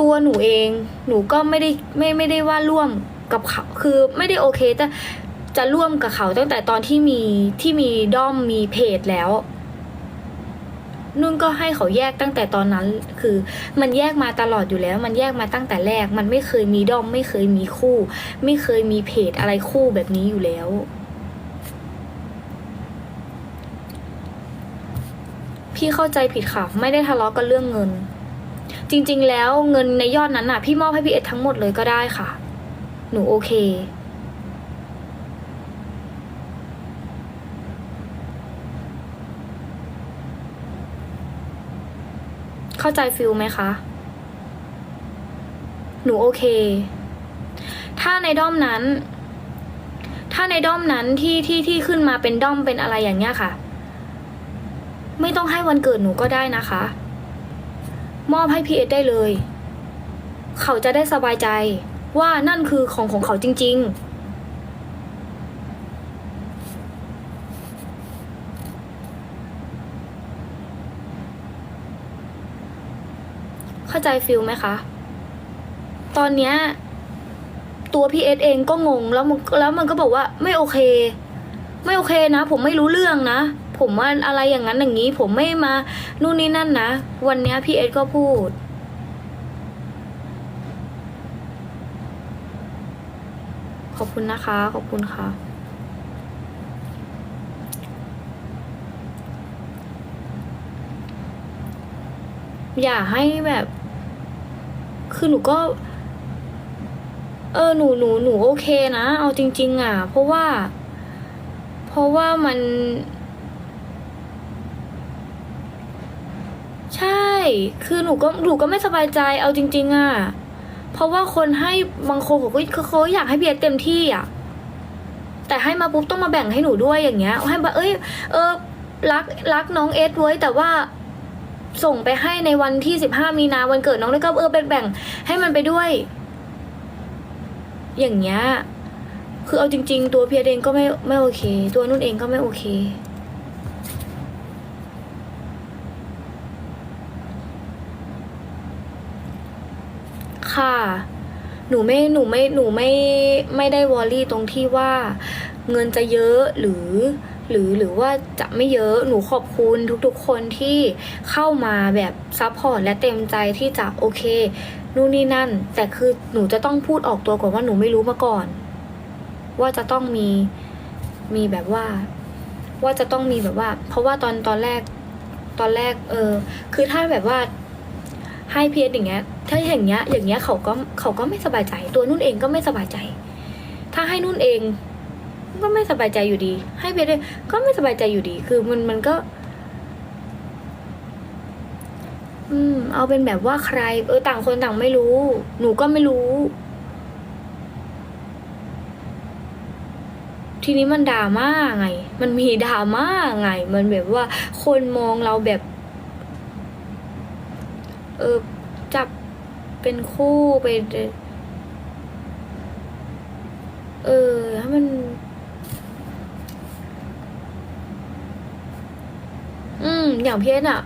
ตัวหนูเอง หนูก็ไม่ได้ไม่ไม่ได้ว่าร่วมกับเขาคือไม่ได้โอเคแต่จะร่วมกับเขาตั้งแต่ตอนที่มีที่มีด้อมมีเพจแล้วนุ่นก็ให้เขาแยกตั้งแต่ตอนนั้น คือมันแยกมาตลอดอยู่แล้ว มันแยกมาตั้งแต่แรก มันไม่เคยมีด้อม ไม่เคยมีคู่ ไม่เคยมีเพจอะไรคู่แบบนี้อยู่แล้ว พี่เข้าใจผิดค่ะ ไม่ได้ทะเลาะกันเรื่องเงิน จริง ๆ แล้วเงินในยอดนั้นน่ะ พี่มอบให้พี่เอ็ดทั้งหมดเลยก็ได้ค่ะ หนูโอเค เข้าใจฟิลไหมคะ หนูโอเค ถ้าในด้อมนั้น ถ้าในด้อมนั้นที่ที่ที่ขึ้นมาเป็นด้อมเป็นอะไรอย่างเงี้ยค่ะ ไม่ต้องให้วันเกิดหนูก็ได้นะคะ มอบให้พีเอ็ดได้เลย เขาจะได้สบายใจว่านั่นคือของของเขาจริงๆเข้าใจฟิลไหมคะ ตอนเนี้ยตัวพี่เอสเองก็งงแล้วมันแล้วมันก็บอกว่าไม่โอเค ไม่โอเคนะ ผมไม่รู้เรื่องนะ ผมว่าอะไรอย่างนั้นอย่างนี้ ผมไม่มานู่นนี่นั่นนะ วันนี้พี่เอสก็พูด ขอบคุณนะคะ ขอบคุณค่ะ อย่าให้แบบ คือหนูก็เออหนูหนูหนูโอเคนะ เอาจริง ๆ อะ เพราะว่า เพราะว่ามัน ใช่ คือหนูก็หนูก็ไม่สบายใจเอาจริง ๆอะ เพราะว่าคนให้บางคนเขาก็เขาเขาอยากให้เบียร์เต็มที่อะ แต่ให้มาปุ๊บต้องมาแบ่งให้หนูด้วยอย่างเงี้ย ให้แบเอ้ย เออรักรักน้องเอสไว้แต่ว่าส่งไปให้ในวันที่สิบห้ามีนาวันเกิดน้องแล้วก็เออแบ่งๆให้มันไปด้วย อย่างเงี้ย คือเอาจริง ๆ ตัวเพียรเองก็ไม่ไม่โอเค ตัวนุ่นเองก็ไม่โอเค ค่ะ หนูไม่หนูไม่หนูไม่ไม่ได้วอรี่ตรงที่ว่า เงินจะเยอะหรือหรือหรือว่าจะไม่เยอะหนูขอบคุณทุกๆคนที่เข้ามาแบบซัพพอร์ตและเต็มใจที่จะโอเคนู่นนี่นั่น แต่คือหนูจะต้องพูดออกตัวก่อนว่าหนูไม่รู้มาก่อน ว่าจะต้องมีมีแบบว่า ว่าจะต้องมีแบบว่า เพราะว่าตอนตอนแรก ตอนแรก เออ คือถ้าแบบว่าให้เพียรอย่างเงี้ย ถ้าอย่างเงี้ย อย่างเงี้ยเขาก็เขาก็ไม่สบายใจ ตัวนุ่นเองก็ไม่สบายใจ ถ้าให้นุ่นเอง ก็ไม่สบายใจอยู่ดี ให้เพียรเองก็ไม่สบายใจอยู่ดี คือมันมันก็ อืม เอาเป็นแบบว่าใคร เออต่างคนต่างไม่รู้ หนูก็ไม่รู้ ทีนี้มันดราม่าไง มันมีดราม่าไง มันแบบว่าคนมองเราแบบ เออจับ เป็นคู่ไปเออถ้ามัน อืม อย่างพี่เอสอะ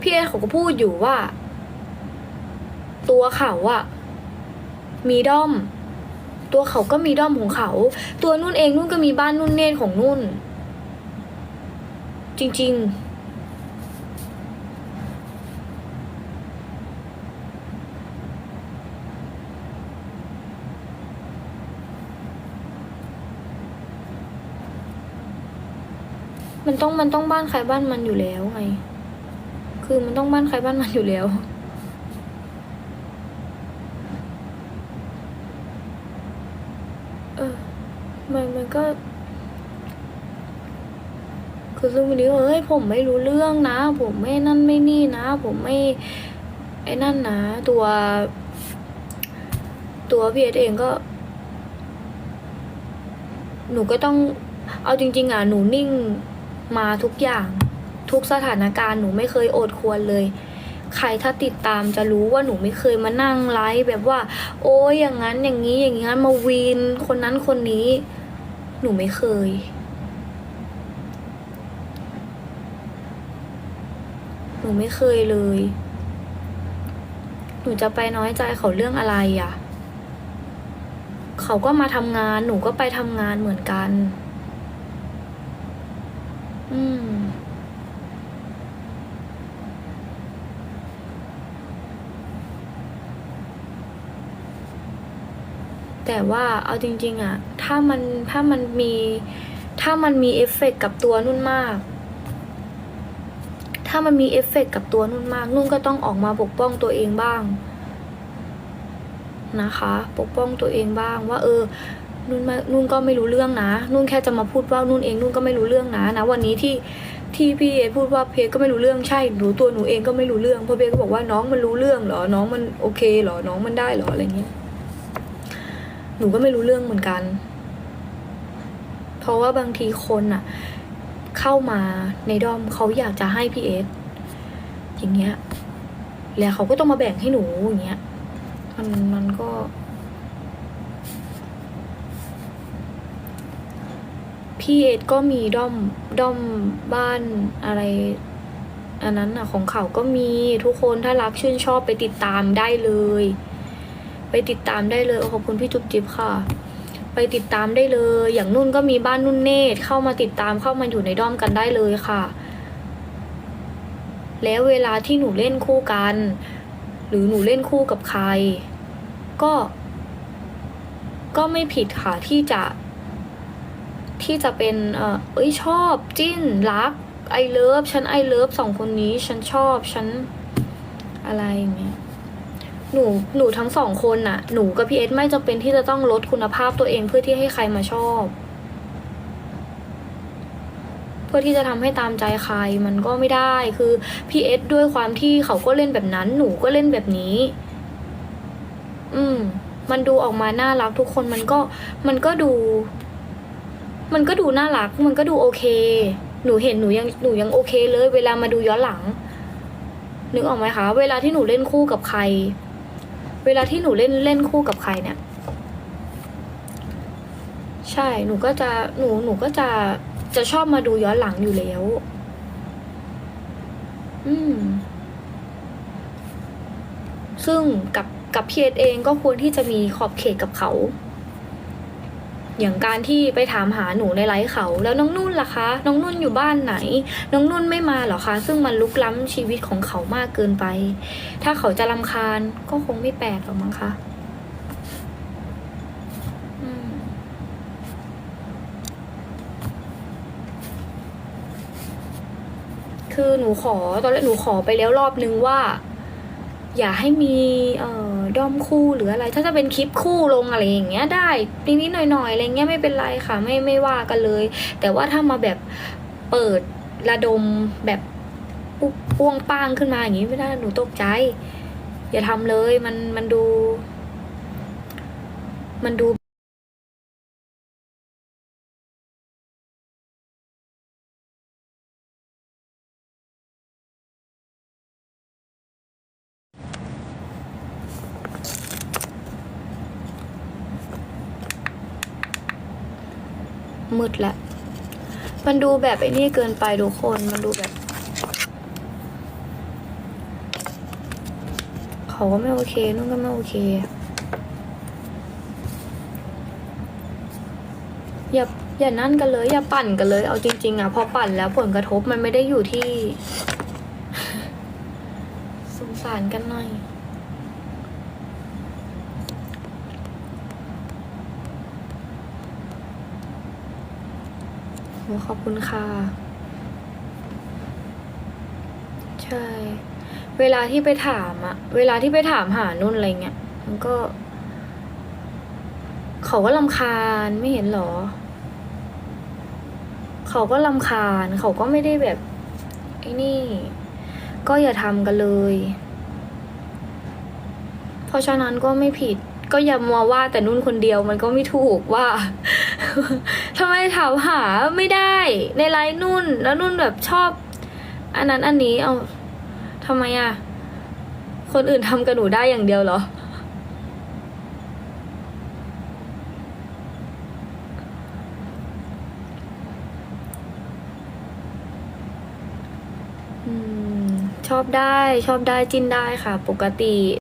พี่เอสเขาก็พูดอยู่ว่า ตัวเขาอะมีด้อม ตัวเขาก็มีด้อมของเขา ตัวนุ่นเองนุ่นก็มีบ้านนุ่นเนตรของนุ่น จริง ๆ มันต้องมันต้องบ้านใครบ้านมันอยู่แล้วไง คือมันต้องบ้านใครบ้านมันอยู่แล้ว เออ มันมันก็ คือซึ่งวันนี้เอ้ยผมไม่รู้เรื่องนะ ผมไม่นั่นไม่นี่นะ ผมไม่ไอ้นั่นนะตัว ตัวพี่เอสเองก็ หนูก็ต้องเอาจริง ๆ อะ หนูนิ่ง มาทุกอย่าง ทุกสถานการณ์หนูไม่เคยโอดควรเลย ใครถ้าติดตามจะรู้ว่าหนูไม่เคยมานั่งไลฟ์แบบว่า โอ้ยอย่างนั้นอย่างนี้อย่างงั้นมาวีนคนนั้นคนนี้ หนูไม่เคยหนูไม่เคยเลย หนูจะไปน้อยใจเขาเรื่องอะไรอะ่ะ เขาก็มาทำงาน หนูก็ไปทำงานเหมือนกัน อืมแต่ว่าเอาจริง ๆอะถ้ามันถ้ามันมีถ้ามันมีเอฟเฟกต์กับตัวนุ่นมาก ถ้ามันมีเอฟเฟกต์กับตัวนุ่นมาก นุ่นก็ต้องออกมาปกป้องตัวเองบ้าง นะคะ ปกป้องตัวเองบ้างว่า เออ นุ่นไม่นุ่นก็ไม่รู้เรื่องนะ นุ่นแค่จะมาพูดว่านุ่นเองนุ่นก็ไม่รู้เรื่องนะนะ วันนี้ที่ที่พี่เอพูดว่าเพก็ไม่รู้เรื่องใช่หนูตัวหนูเองก็ไม่รู้เรื่องเพราะเพก็บอกว่าน้องมันรู้เรื่องเหรอน้องมันโอเคเหรอน้องมันได้เหรออะไรเงี้ยหนูก็ไม่รู้เรื่องเหมือนกัน เพราะว่าบางทีคนอะเข้ามาในดอมเขาอยากจะให้พี่เอสอย่างเงี้ยแล้วเขาก็ต้องมาแบ่งให้หนูอย่างเงี้ยมันมันก็ พี่เอสก็มีด้อมด้อมบ้านอะไร อันนั้นอะของเขาก็มีทุกคนถ้ารักชื่นชอบไปติดตามได้เลย ไปติดตามได้เลยขอบคุณพี่จุ๊บจิ๊บค่ะ ไปติดตามได้เลย อย่างนุ่นก็มีบ้านนุ่นเนตรเข้ามาติดตามเข้ามาอยู่ในด้อมกันได้เลยค่ะ แล้วเวลาที่หนูเล่นคู่กัน หรือหนูเล่นคู่กับใคร ก็ ก็ไม่ผิดค่ะที่จะ ที่จะเป็นเออเอ้ยชอบจิ้นรักไอเลิฟฉันไอเลิฟสองคนนี้ฉันชอบฉันอะไรอย่างเงี้ยหนูหนูทั้งสองคนน่ะ หนูกับพี่เอสไม่จำเป็นที่จะต้องลดคุณภาพตัวเองเพื่อที่ให้ใครมาชอบ เพื่อที่จะทำให้ตามใจใครมันก็ไม่ได้คือพี่เอสด้วยความที่เขาก็เล่นแบบนั้น หนูก็เล่นแบบนี้ อืม มันดูออกมาน่ารักทุกคนมันก็มันก็ดู มันก็ดูน่ารัก มันก็ดูโอเค หนูเห็นหนูยังหนูยังโอเคเลย เวลามาดูย้อนหลัง นึกออกไหมคะ เวลาที่หนูเล่นคู่กับใคร เวลาที่หนูเล่นเล่นคู่กับใครเนี่ย ใช่ หนูก็จะ หนู หนูก็จะ จะชอบมาดูย้อนหลังอยู่แล้ว อืม ซึ่งกับกับพีเอเองก็ควรที่จะมีขอบเขตกับเขา อย่างการที่ไปถามหาหนูในไลฟ์เขา แล้วน้องนุ่นล่ะคะ น้องนุ่นอยู่บ้านไหน น้องนุ่นไม่มาเหรอคะ ซึ่งมันลุกล้ำชีวิตของเขามากเกินไป ถ้าเขาจะรำคาญก็คงไม่แปลกหรอกมั้งคะคือหนูขอตอนแรกหนูขอไปแล้วรอบนึงว่า อย่าให้มี เอ่อ ด้อมคู่หรืออะไร ถ้าจะเป็นคลิปคู่ลงอะไรอย่างเงี้ยได้นิดๆหน่อยๆอะไรเงี้ยไม่เป็นไรค่ะ ไม่ไม่ว่ากันเลย แต่ว่าถ้ามาแบบเปิดระดมแบบปุ๊บป้วงป้างขึ้นมาอย่างงี้ไม่ได้หนูตกใจ อย่าทำเลยมันมันดู มันดู มืดละมันดูแบบไอ้นี่เกินไปทุกคน มันดูแบบ เขาก็ไม่โอเคนุ่นก็ไม่โอเค อย่าอย่านั่นกันเลย อย่าปั่นกันเลย เอาจริง ๆอะพอปั่นแล้วผลกระทบมันไม่ได้อยู่ที่ สงสารกันหน่อย ขอบคุณค่ะ ใช่ เวลาที่ไปถามอะเวลาที่ไปถามหานุ่นอะไรเงี้ยมันก็ เขาก็ลำคาญไม่เห็นหรอ เขาก็ลำคาญ เขาก็ไม่ได้แบบไอ้นี่ ก็อย่าทำกันเลย เพราะฉะนั้นก็ไม่ผิด ก็อย่ามัวว่าแต่นุ่นคนเดียวมันก็ไม่ถูกว่าทำไมถามหาไม่ได้ในไลน์นุ่น แล้วนุ่นแบบชอบ อันนั้นอันนี้เอาทำไมอะคนอื่นทำกับหนูได้อย่างเดียวเหรออืมชอบได้ชอบได้จิ้นได้ค่ะ ปกติ